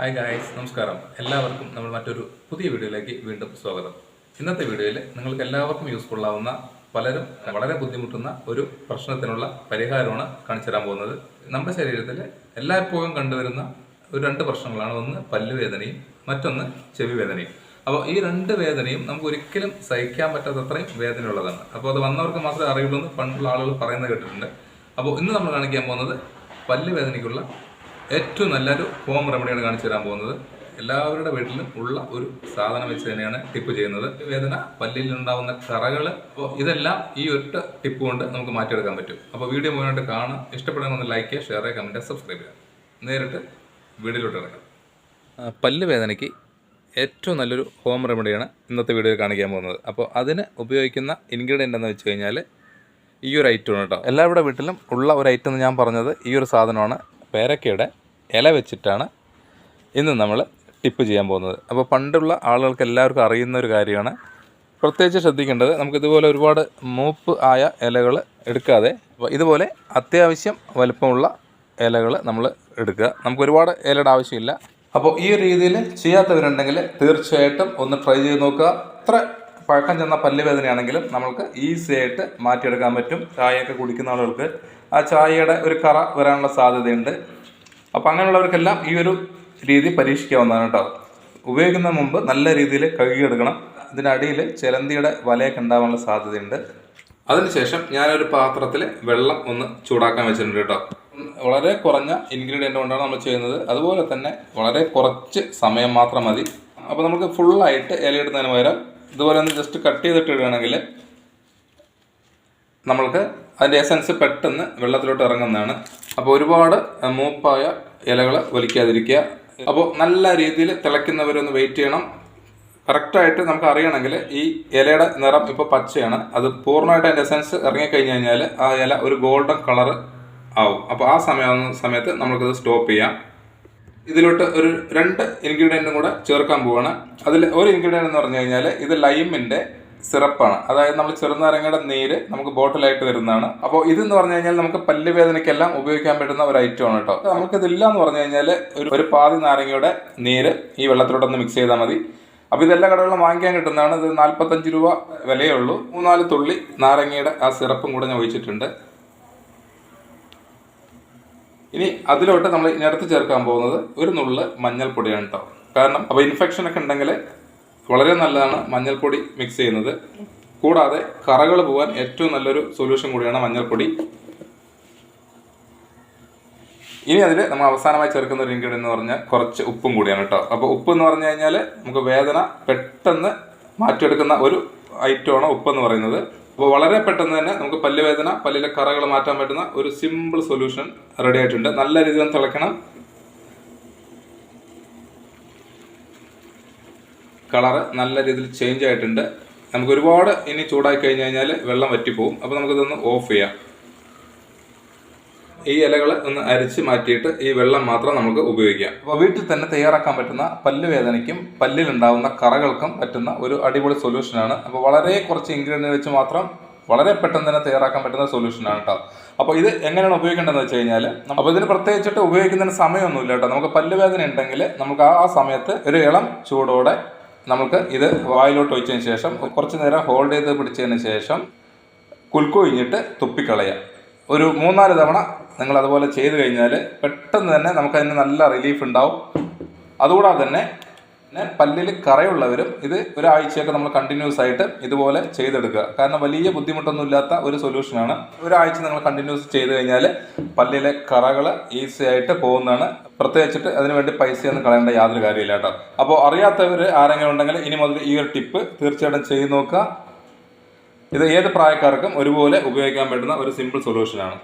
Hi guys നമസ്കാരം. എല്ലാവർക്കും നമ്മൾ മറ്റൊരു പുതിയ വീഡിയോയിലേക്ക് വീണ്ടും സ്വാഗതം. ഇന്നത്തെ വീഡിയോയിൽ നിങ്ങൾക്ക് എല്ലാവർക്കും യൂസ്ഫുൾ ആവുന്ന പലരും വളരെ ബുദ്ധിമുട്ടുന്ന ഒരു പ്രശ്നത്തിനുള്ള പരിഹാരമാണ് കാണിച്ചു തരാൻ പോകുന്നത്. നമ്മുടെ ശരീരത്തിൽ എല്ലായ്പ്പോഴും കണ്ടുവരുന്ന ഒരു രണ്ട് പ്രശ്നങ്ങളാണ്. ഒന്ന് പല്ലുവേദനയും മറ്റൊന്ന് ചെവി വേദനയും അപ്പോൾ ഈ രണ്ട് വേദനയും നമുക്ക് ഒരിക്കലും സഹിക്കാൻ പറ്റാത്തത്രയും വേദനയുള്ളതാണ്. അപ്പോൾ അത് വന്നവർക്ക് മാത്രമേ അറിയുള്ളൂ എന്ന് പണ്ടുള്ള ആളുകൾ പറയുന്നത് കേട്ടിട്ടുണ്ട്. അപ്പോൾ ഇന്ന് നമ്മൾ കാണിക്കാൻ പോകുന്നത് പല്ല് വേദനയ്ക്കുള്ള ഏറ്റവും നല്ലൊരു ഹോം റെമഡിയാണ് കാണിച്ചു തരാൻ പോകുന്നത്. എല്ലാവരുടെ വീട്ടിലും ഉള്ള ഒരു സാധനം വെച്ച് തന്നെയാണ് ടിപ്പ് ചെയ്യുന്നത്. വേദന പല്ലിൽ ഉണ്ടാവുന്ന കറകൾ അപ്പോൾ ഇതെല്ലാം ഈ ഒറ്റ ടിപ്പ് കൊണ്ട് നമുക്ക് മാറ്റിയെടുക്കാൻ പറ്റും. അപ്പോൾ വീഡിയോ മുഴുവനായിട്ട് കാണാം ഇഷ്ടപ്പെടുന്ന ലൈക്ക് ചെയ്യുക ഷെയർ ചെയ്യുക കമന്റ് സബ്സ്ക്രൈബ് ചെയ്യുക. നേരിട്ട് വീഡിയോയിലോട്ട് ഇറങ്ങാം. പല്ല് വേദനയ്ക്ക് ഏറ്റവും നല്ലൊരു ഹോം റെമഡിയാണ് ഇന്നത്തെ വീഡിയോയിൽ കാണിക്കാൻ പോകുന്നത്. അപ്പോൾ അതിന് ഉപയോഗിക്കുന്ന ഇൻഗ്രീഡിയന്റ് എന്ന് വെച്ച് കഴിഞ്ഞാൽ ഈ ഒരു ഐറ്റമാണ് കേട്ടോ. എല്ലാവരുടെ വീട്ടിലും ഉള്ള ഒരു ഐറ്റം എന്ന് ഞാൻ പറഞ്ഞത് ഈ ഒരു സാധനമാണ് പേരക്കയുടെ ഇല വെച്ചിട്ടാണ് ഇന്ന് നമ്മൾ ടിപ്പ് ചെയ്യാൻ പോകുന്നത്. അപ്പോൾ പണ്ടുള്ള ആളുകൾക്ക് എല്ലാവർക്കും അറിയുന്ന ഒരു കാര്യമാണ്. പ്രത്യേകിച്ച് ശ്രദ്ധിക്കേണ്ടത് നമുക്കിതുപോലെ ഒരുപാട് മൂപ്പ് ആയ ഇലകൾ എടുക്കാതെ ഇതുപോലെ അത്യാവശ്യം വലുപ്പമുള്ള ഇലകൾ നമ്മൾ എടുക്കുക. നമുക്ക് ഒരുപാട് ഇലയുടെ ആവശ്യമില്ല. അപ്പോൾ ഈ രീതിയിൽ ചെയ്യാത്തവരുണ്ടെങ്കിൽ തീർച്ചയായിട്ടും ഒന്ന് ട്രൈ ചെയ്ത് നോക്കുക. അത്ര പഴക്കം ചെന്ന പല്ലുവേദനയാണെങ്കിലും നമ്മൾക്ക് ഈസി ആയിട്ട് മാറ്റിയെടുക്കാൻ പറ്റും. ചായയൊക്കെ കുടിക്കുന്ന ആളുകൾക്ക് ആ ചായയുടെ ഒരു കറ വരാനുള്ള സാധ്യതയുണ്ട്. അപ്പോൾ അങ്ങനെയുള്ളവർക്കെല്ലാം ഈ ഒരു രീതി പരീക്ഷിക്കാവുന്നതാണ് കേട്ടോ. ഉപയോഗിക്കുന്ന മുമ്പ് നല്ല രീതിയിൽ കഴുകിയെടുക്കണം ഇതിനടിയിൽ ചിലന്തിയുടെ വലയൊക്കെ ഉണ്ടാവാനുള്ള സാധ്യതയുണ്ട്. അതിനുശേഷം ഞാനൊരു പാത്രത്തിൽ വെള്ളം ഒന്ന് ചൂടാക്കാൻ വെച്ചിട്ടുണ്ട് കേട്ടോ. വളരെ കുറഞ്ഞ ഇൻഗ്രീഡിയന്റ് കൊണ്ടാണ് നമ്മൾ ചെയ്യുന്നത്. അതുപോലെ തന്നെ വളരെ കുറച്ച് സമയം മാത്രം മതി. അപ്പോൾ നമുക്ക് ഫുള്ളായിട്ട് ഇലയിടുന്നതിന് പകരം ഇതുപോലെ ഒന്ന് ജസ്റ്റ് കട്ട് ചെയ്തിട്ട് ഇടുകയാണെങ്കിൽ നമ്മൾക്ക് അതിന്റെ എസൻസ് പെട്ടെന്ന് വെള്ളത്തിലോട്ട് ഇറങ്ങുന്നതാണ്. അപ്പോൾ ഒരുപാട് മൂപ്പായ ഇലകൾ വലിക്കാതിരിക്കുക. അപ്പോൾ നല്ല രീതിയിൽ തിളയ്ക്കുന്നവരൊന്ന് വെയിറ്റ് ചെയ്യണം. കറക്റ്റായിട്ട് നമുക്ക് അറിയണമെങ്കിൽ ഈ ഇലയുടെ നിറം ഇപ്പോൾ പച്ചയാണ്. അത് പൂർണമായിട്ട് അതിന്റെ എസൻസ് ഇറങ്ങിക്കഴിഞ്ഞ് കഴിഞ്ഞാൽ ആ ഇല ഒരു ഗോൾഡൻ കളർ ആവും. അപ്പോൾ ആ സമയം സമയത്ത് നമുക്കത് സ്റ്റോപ്പ് ചെയ്യാം. ഇതിലോട്ട് ഒരു രണ്ട് ഇൻഗ്രീഡിയന്റും കൂടെ ചേർക്കാൻ പോവാണ്. അതിൽ ഒരു ഇൻഗ്രീഡിയന്റ് എന്ന് പറഞ്ഞു കഴിഞ്ഞാൽ ഇത് ലൈമിന്റെ സിറപ്പാണ്. അതായത് നമ്മൾ ചെറുനാരങ്ങയുടെ നീര് നമുക്ക് ബോട്ടിലായിട്ട് വരുന്നതാണ് അപ്പോൾ ഇതെന്ന് പറഞ്ഞു കഴിഞ്ഞാൽ നമുക്ക് പല്ല് വേദനയ്ക്കെല്ലാം ഉപയോഗിക്കാൻ പറ്റുന്ന ഒരു ഐറ്റം ആണ് കേട്ടോ. നമുക്കിതില്ല എന്ന് പറഞ്ഞു കഴിഞ്ഞാൽ ഒരു ഒരു പാതി നാരങ്ങയുടെ നീര് ഈ വെള്ളത്തിലോട്ടൊന്ന് മിക്സ് ചെയ്താൽ മതി. അപ്പോൾ ഇതെല്ലാ കടകളിലും വാങ്ങിക്കാൻ കിട്ടുന്നതാണ്. ഇത് നാൽപ്പത്തഞ്ച് രൂപ വിലയേ ഉള്ളൂ മൂന്നാൽ തുള്ളി നാരങ്ങയുടെ ആ സിറപ്പും കൂടെ ഞാൻ ഒഴിച്ചിട്ടുണ്ട്. ഇനി അതിലോട്ട് നമ്മൾ ഇനി അടുത്ത് ചേർക്കാൻ പോകുന്നത് ഒരു നുള്ള് മഞ്ഞൾപ്പൊടിയാണ് കേട്ടോ. കാരണം അപ്പോൾ ഇൻഫെക്ഷൻ ഒക്കെ ഉണ്ടെങ്കിൽ വളരെ നല്ലതാണ് മഞ്ഞൾപ്പൊടി മിക്സ് ചെയ്യുന്നത്. കൂടാതെ കറകൾ പോകാൻ ഏറ്റവും നല്ലൊരു സൊല്യൂഷൻ കൂടിയാണ് മഞ്ഞൾപ്പൊടി. ഇനി അതിൽ നമ്മൾ അവസാനമായി ചേർക്കുന്ന ഒരു ഇൻഗ്രീഡിയൻ എന്ന് പറഞ്ഞാൽ കുറച്ച് ഉപ്പും കൂടിയാണ് കേട്ടോ അപ്പോൾ ഉപ്പ് എന്ന് പറഞ്ഞു കഴിഞ്ഞാൽ നമുക്ക് വേദന പെട്ടെന്ന് മാറ്റിയെടുക്കുന്ന ഒരു ഐറ്റമാണ് ഉപ്പ് എന്ന് പറയുന്നത്. അപ്പോൾ വളരെ പെട്ടെന്ന് തന്നെ നമുക്ക് പല്ലുവേദന പല്ലിലെ കറകൾ മാറ്റാൻ പറ്റുന്ന ഒരു സിമ്പിൾ സൊല്യൂഷൻ റെഡി ആയിട്ടുണ്ട്. നല്ല രീതിയിൽ തിളയ്ക്കണം. കളറ് നല്ല രീതിയിൽ ചേഞ്ച് ആയിട്ടുണ്ട്. നമുക്ക് ഒരുപാട് ഇനി ചൂടായി കഴിഞ്ഞ് കഴിഞ്ഞാൽ വെള്ളം വറ്റിപ്പോവും അപ്പോൾ നമുക്കിതൊന്ന് ഓഫ് ചെയ്യാം. ഈ ഇലകൾ ഒന്ന് അരിച്ച് മാറ്റിയിട്ട് ഈ വെള്ളം മാത്രം നമുക്ക് ഉപയോഗിക്കാം. അപ്പോൾ വീട്ടിൽ തന്നെ തയ്യാറാക്കാൻ പറ്റുന്ന പല്ലുവേദനയ്ക്കും പല്ലിലുണ്ടാവുന്ന കറകൾക്കും പറ്റുന്ന ഒരു അടിപൊളി സൊല്യൂഷനാണ് അപ്പോൾ വളരെ കുറച്ച് ഇൻഗ്രീഡിയന്റ് വെച്ച് മാത്രം വളരെ പെട്ടെന്ന് തന്നെ തയ്യാറാക്കാൻ പറ്റുന്ന സൊല്യൂഷനാണ് കേട്ടോ അപ്പോൾ ഇത് എങ്ങനെയാണ് ഉപയോഗിക്കേണ്ടതെന്ന് വെച്ച് കഴിഞ്ഞാൽ അപ്പോൾ ഇതിന് പ്രത്യേകിച്ചിട്ട് ഉപയോഗിക്കുന്നതിന് സമയമൊന്നുമില്ല കേട്ടോ നമുക്ക് പല്ലുവേദന ഉണ്ടെങ്കിൽ നമുക്ക് ആ ആ സമയത്ത് ഒരു ഇളം ചൂടോടെ നമുക്ക് ഇത് വായിലോട്ട് ഒഴിച്ചതിന് ശേഷം കുറച്ച് നേരം ഹോൾഡ് ചെയ്ത് പിടിച്ചതിന് ശേഷം കുൽക്കൊഴിഞ്ഞിട്ട് തുപ്പിക്കളയുക. ഒരു മൂന്നാൽ തവണ നിങ്ങൾ അതുപോലെ ചെയ്തു കഴിഞ്ഞാൽ പെട്ടെന്ന് തന്നെ നമുക്കതിന് നല്ല റിലീഫ് ഉണ്ടാവും. അതുകൂടാതെ തന്നെ പിന്നെ പല്ലിൽ കറയുള്ളവരും ഇത് ഒരാഴ്ചയൊക്കെ നമ്മൾ കണ്ടിന്യൂസ് ആയിട്ട് ഇതുപോലെ ചെയ്തെടുക്കുക. കാരണം വലിയ ബുദ്ധിമുട്ടൊന്നും ഇല്ലാത്ത ഒരു സൊല്യൂഷനാണ് ഒരാഴ്ച നിങ്ങൾ കണ്ടിന്യൂസ് ചെയ്ത് കഴിഞ്ഞാൽ പല്ലിലെ കറകൾ ഈസി ആയിട്ട് പോകുന്നതാണ്. പ്രത്യേകിച്ചിട്ട് അതിനുവേണ്ടി പൈസയൊന്നും കളയേണ്ട യാതൊരു കാര്യമില്ല കേട്ടോ. അപ്പോൾ അറിയാത്തവർ ആരെങ്കിലും ഉണ്ടെങ്കിൽ ഇനി മുതൽ ഈ ഒരു ടിപ്പ് തീർച്ചയായിട്ടും ചെയ്തു നോക്കുക. ഇത് ഏത് പ്രായക്കാർക്കും ഒരുപോലെ ഉപയോഗിക്കാൻ പറ്റുന്ന ഒരു സിമ്പിൾ സൊല്യൂഷനാണ്